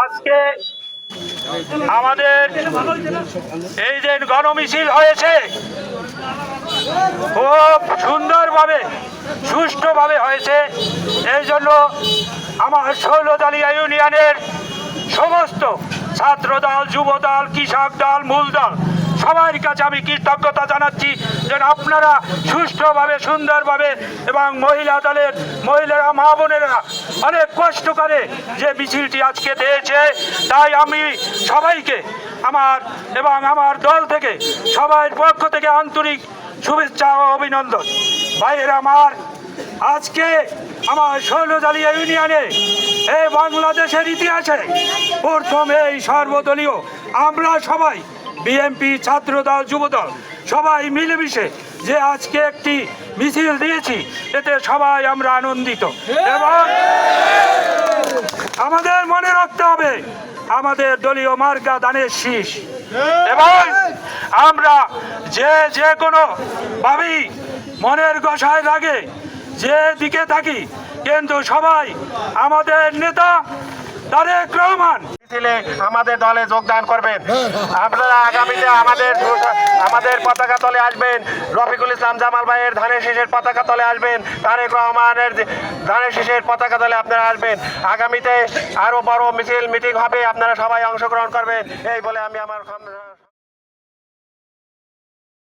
আজকে আমাদের এই যে গণমিছিল হয়েছে খুব সুন্দরভাবে সুষ্ঠুভাবে হয়েছে। এই জন্য আমার শৈলদালিয়া ইউনিয়নের সমস্ত ছাত্র দল, যুব দল, কৃষক দল, মূল দল, সবার কাছে আমি কৃতজ্ঞতা জানাচ্ছি যেন আপনারা সুষ্ঠুভাবে, সুন্দরভাবে এবং মহিলা দলের মহিলারা, মা বোনেরা অনেক কষ্ট করে যে মিছিলটি আজকে দিয়েছে। তাই আমি সবাইকে আমার এবং আমার দল থেকে, সবার পক্ষ থেকে আন্তরিক শুভেচ্ছা ও অভিনন্দন। ভাইয়ের, আমার আজকে আমার শৈলজালিয়া ইউনিয়নে এই বাংলাদেশের ইতিহাসে প্রথম এই সর্বদলীয় আমরা সবাই বিএনপি, ছাত্রদল, যুবদল সবাই মিলেমিশে যে আজকে একটি মিছিল দিয়েছি এতে সবাই আমরা আনন্দিত। এবং আমাদের মনে রাখতে হবে, আমাদের দলীয় মার্কা দানের শীষ। এবং আমরা যে যে কোনো ভাবেই মনের গসায় লাগে যে দিকে থাকি, কিন্তু সবাই আমাদের নেতা তারেক রহমান। মিছিলে আমাদের দলে যোগদান করবেন। আপনারা আগামীতে আমাদের আমাদের পতাকা তলে আসবেন। রফিকুল ইসলাম জামাল ভাইয়ের ধানের শীষের পতাকা তলে আসবেন। তারেক রহমানের ধানের শীষের পতাকা তলে আপনারা আসবেন। আগামীতে আরও বড় মিছিল, মিটিং হবে, আপনারা সবাই অংশগ্রহণ করবেন। এই বলে আমি আমার